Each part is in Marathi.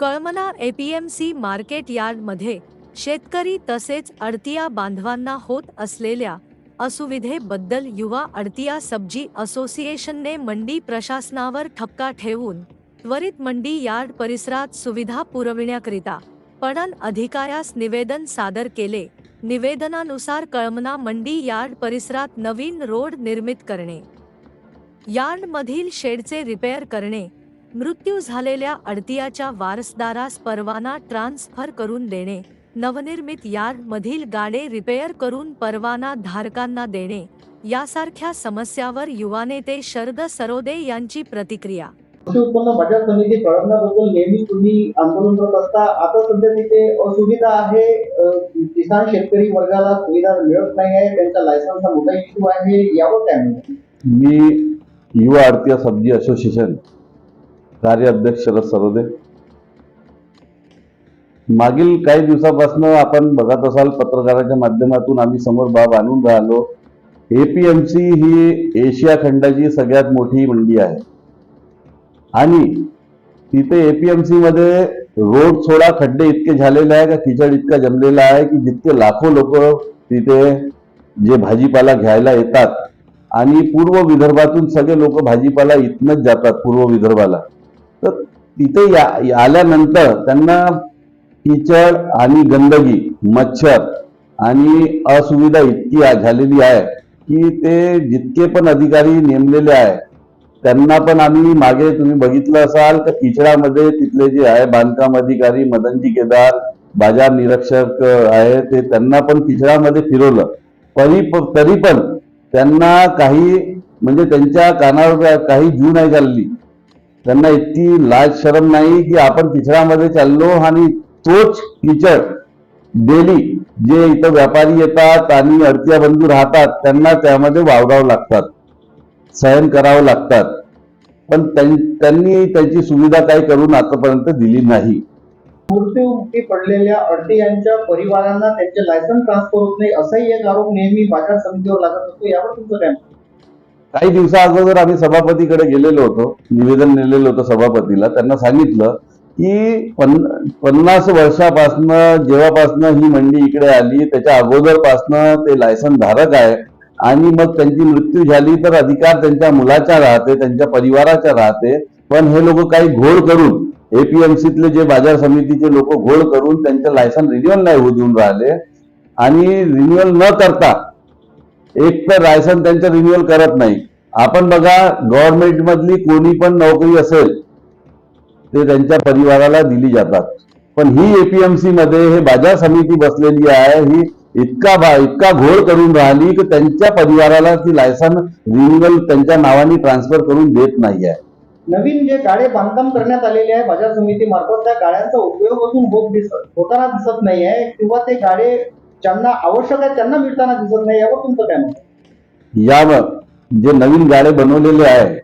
कळमना एपीएमसी मार्केट यार्डमध्ये शेतकरी तसेच अडतिया बांधवांना होत असलेल्या असुविधेबद्दल युवा अडतिया सब्जी असोसिएशनने मंडी प्रशासनावर ठपका ठेवून त्वरित मंडी यार्ड परिसरात सुविधा पुरविण्याकरिता पणन अधिकाऱ्यास निवेदन सादर केले. निवेदनानुसार कळमना मंडी यार्ड परिसरात नवीन रोड निर्मित करणे. यार्डमधील शेडचे रिपेअर करणे. मृत्यू झालेल्या अडतियाच्या वारसदारास परवाना ट्रान्स्फर करून देणे नवनिर्मित यार्डमधील गाडे रिपेअर करून परवाना धारकांना देणे यासारख्या समस्यावर युवा नेते शरद सरोदे यांची प्रतिक्रिया. उत्पन्न बाजार समिती कळवण्याबद्दल नेहमी तुम्ही आंदोलन करत असता आता सध्या तिथे असुविधा आहे किसान शेतकरी वर्गाला सुविधा मिळत नाही आहे त्यांचा लायसन्सचा मोठा इश्यू आहे यावर काय मी युवा आरतीय सब्जी असोसिएशन कार्याध्यक्ष शरद सरोदे मागील काही दिवसापासून आपण बघत असाल पत्रकाराच्या माध्यमातून आम्ही समोर बाब आणून राहिलो. एपीएमसी ही एशिया खंडाची सगळ्यात मोठी मंडी आहे. आणि तिथे एपीएमसी मध्ये रोड सोडा खड्डे इतके झालेले आहे का खिचड इतका जमलेला आहे की जितके लाखो लोक तिथे जे भाजीपाला घ्यायला येतात आणि पूर्व विदर्भातून सगळे लोक भाजीपाला इथनच जातात पूर्व विदर्भाला. तर तिथे या आल्यानंतर त्यांना किचड आणि गंदगी मच्छर आणि असुविधा इतकी झालेली आहे की ते जितके पण अधिकारी नेमलेले आहे त्यांना पण आम्ही मागे तुम्ही बघितलं असाल तर किचडामध्ये तिथले जे आहे बांधकाम अधिकारी मदनजी केदार बाजार निरीक्षक आहे ते त्यांना पण किचडामध्ये फिरवलं. तरी तरी पण त्यांना काही म्हणजे त्यांच्या कानावर काही जू नाही चालली त्यांना इतकी लाज शरम नाही की आपण किचडामध्ये चाललो आणि तोच किचड डेली जे इथं व्यापारी येतात आणि अडत्या बंधू राहतात त्यांना त्यामध्ये वावरावं लागतात सहन करावं लागतात. पण त्यां- त्यांनी त्याची सुविधा काही करून आतापर्यंत दिली नाही. मृत्यूमुखी पडलेल्या अडते परिवारांना त्यांचे लायसन्स ट्रान्सफर होत नाही असाही एक आरोप नेहमी बाजार समितीवर लागत असतो. यावर तुमचं काय काही दिवसा अगोदर आम्ही सभापतीकडे गेलेलो होतो निवेदन नेलेलं होतं सभापतीला. त्यांना सांगितलं की पन पन्नास वर्षापासनं जेव्हापासनं ही मंडी इकडे आली त्याच्या अगोदरपासनं ते लायसन धारक आहे आणि मग त्यांची मृत्यू झाली तर अधिकार त्यांच्या मुलाचा राहते त्यांच्या परिवाराच्या राहते. पण हे लोक काही घोळ करून एपीएमसीतले जे बाजार समितीचे लोक घोळ करून त्यांचं लायसन रिन्युअल नाही होऊ देऊन राहिले. आणि रिन्युअल न करता एक तर लायसन त्यांचं रिन्युअल करत नाही. आपण बघा गव्हर्नमेंट मधली कोणी पण नोकरी असेल ते त्यांच्या परिवाराला दिली जातात. पण ही एपीएमसी मध्ये हे बाजार समिती बसलेली आहे ही इतका बा इतका घोळ करून राहिली की त्यांच्या परिवाराला ती लायसन रिन्युअल त्यांच्या नावाने ट्रान्सफर करून देत नाही आहे. नवीन जे गाळे बांधकाम करण्यात आलेले आहे बाजार समिती मार्फत त्या गाड्यांचा उपयोग अजून होत दिसत होताना दिसत नाही आहे किंवा ते गाडे ज्यांना आवश्यक आहे त्यांना मिळताना दिसत नाही यावर तुमचं काय म्हणणं यावर जे नवीन गाडे बनवलेले आहे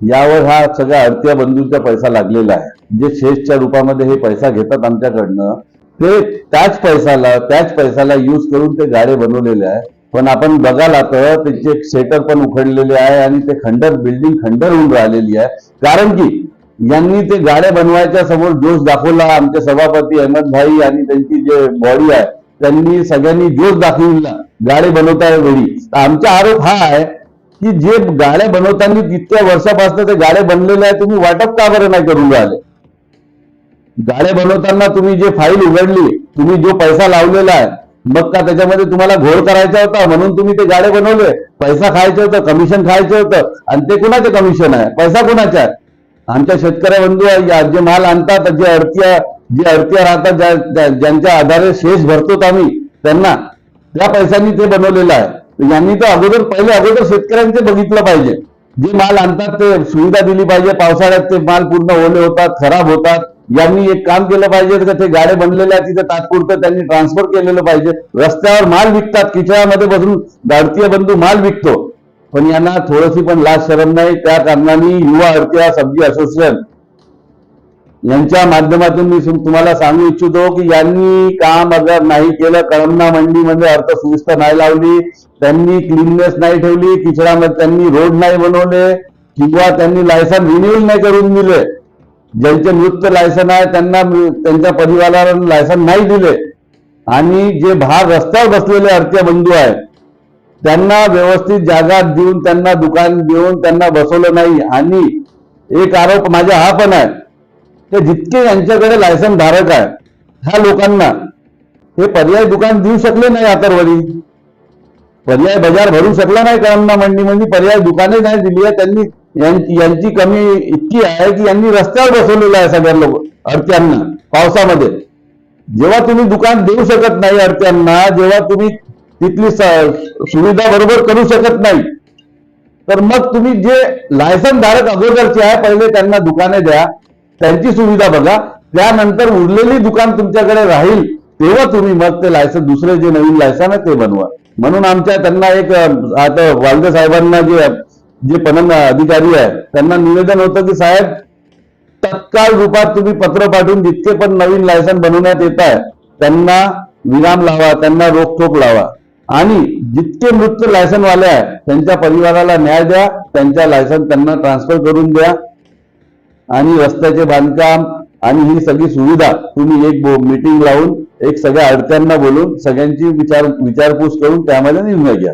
यावर हा सगळ्या अडत्या बंधूंचा पैसा लागलेला आहे. जे शेषच्या रूपामध्ये हे पैसा घेतात आमच्याकडनं ते त्याच पैशाला त्याच पैशाला यूज करून ते गाडे बनवलेले आहे. पण आपण बघाल तर त्याचे शेटर पण उखडलेले आहे आणि ते खंडर बिल्डिंग खंडर होऊन राहिलेली आहे. कारण की यांनी ते गाड्या बनवायच्या समोर जोश दाखवला आमचे सभापती अहमद भाई आणि त्यांची जे बॉडी आहे त्यांनी सगळ्यांनी जोश दाखविला. गाडे बनवता वेळी आमचा आरोप हा आहे की जे गाड्या बनवताना तितक्या वर्षापासून ते गाड्या बनलेले आहे तुम्ही वाटप का बरं नाही करून राहिले? गाड्या बनवताना तुम्ही जे फाईल उघडली तुम्ही जो पैसा लावलेला आहे मग का त्याच्यामध्ये तुम्हाला घोळ करायचा होता? म्हणून तुम्ही ते गाडे बनवले. पैसा खायचं होतं कमिशन खायचं होतं. आणि ते कुणाचे कमिशन आहे? पैसा कुणाचा आहे? आमच्या शेतकऱ्या बंधू आहे, जे माल आणतात जे अडत्या जे अडत्या राहतात ज्या- ज्यांच्या आधारे शेष भरतो आम्ही त्यांना. त्या पैशांनी ते बनवलेलं आहे. यांनी तर अगोदर पहिले अगोदर शेतकऱ्यांचे बघितलं पाहिजे. जे माल आणतात ते सुविधा दिली पाहिजे. पावसाळ्यात ते माल पूर्ण ओले होतात खराब होतात. यांनी एक काम केलं पाहिजे का ते गाड्या बनलेल्या आहेत तिथे तात्पुरतं त्यांनी ट्रान्सफर केलेलं पाहिजे. रस्त्यावर माल विकतात किचळामध्ये बसून भारतीय बंधू माल विकतो. पण यांना थोडीशी पण लाज शरम नाही. त्या कारणाने युवा अडत्या सब्जी असोसिएशन यांच्या माध्यमातून मी तुम्हाला सांगू इच्छितो की यांनी काम अगर नाही केलं कळमना मंडीमध्ये अर्थसुविधा नाही लावली त्यांनी क्लिननेस नाही ठेवली किचडामध्ये त्यांनी रोड नाही बनवले किंवा त्यांनी लायसन रिन्यूल नाही करून दिले. ज्यांचे नृत्य लायसन आहे त्यांना त्यांच्या परिवाराला लायसन नाही दिले. आणि जे बाहेर रस्त्यावर बसलेले अर्थ्य बंधू आहे त्यांना व्यवस्थित जागा देऊन त्यांना दुकान देऊन त्यांना बसवलं नाही. आणि एक आरोप माझ्या हा पण आहे. ते जितके यांच्याकडे लायसन धारक आहे ह्या लोकांना हे पर्याय दुकान देऊ शकले नाही आतरवडी. पर्याय बाजार भरू शकला नाही करांना मंडी म्हणजे पर्याय दुकाने नाही दिली आहे त्यांनी यांची कमी इतकी आहे की यांनी रस्त्यावर बसवलेलं आहे सगळ्या लोक अडत्यांना पावसामध्ये. जेव्हा तुम्ही दुकान देऊ शकत नाही अडत्यांना जेव्हा तुम्ही तिथली सुविधा बरोबर करू शकत नाही तर मग तुम्ही जे लायसन धारक अगोदरचे आहे पहिले त्यांना दुकाने द्या त्यांची सुविधा बघा. त्यानंतर उरलेली दुकान तुमच्याकडे राहील तेव्हा तुम्ही मग ते लायसन दुसरे जे नवीन लायसन आहे ते बनवा. म्हणून आमच्या त्यांना एक आता वालदे साहेबांना जे जे पणन अधिकारी आहे त्यांना निवेदन होतं की साहेब तत्काळ रूपात तुम्ही पत्र पाठवून जितके पण नवीन लायसन बनवण्यात येत आहे त्यांना विराम लावा त्यांना रोखोक लावा. आणि जितके मृत लायसन वाले आहे त्यांच्या परिवाराला न्याय द्या त्यांच्या लायसन त्यांना ट्रान्सफर करून द्या. आणि रस्त्याचे बांधकाम आणि ही सगळी सुविधा तुम्ही एक मीटिंग लावून एक सगळ्या अडत्यांना बोलून सगळ्यांची विचार विचारपूस करून त्यामध्ये निर्णय घ्या.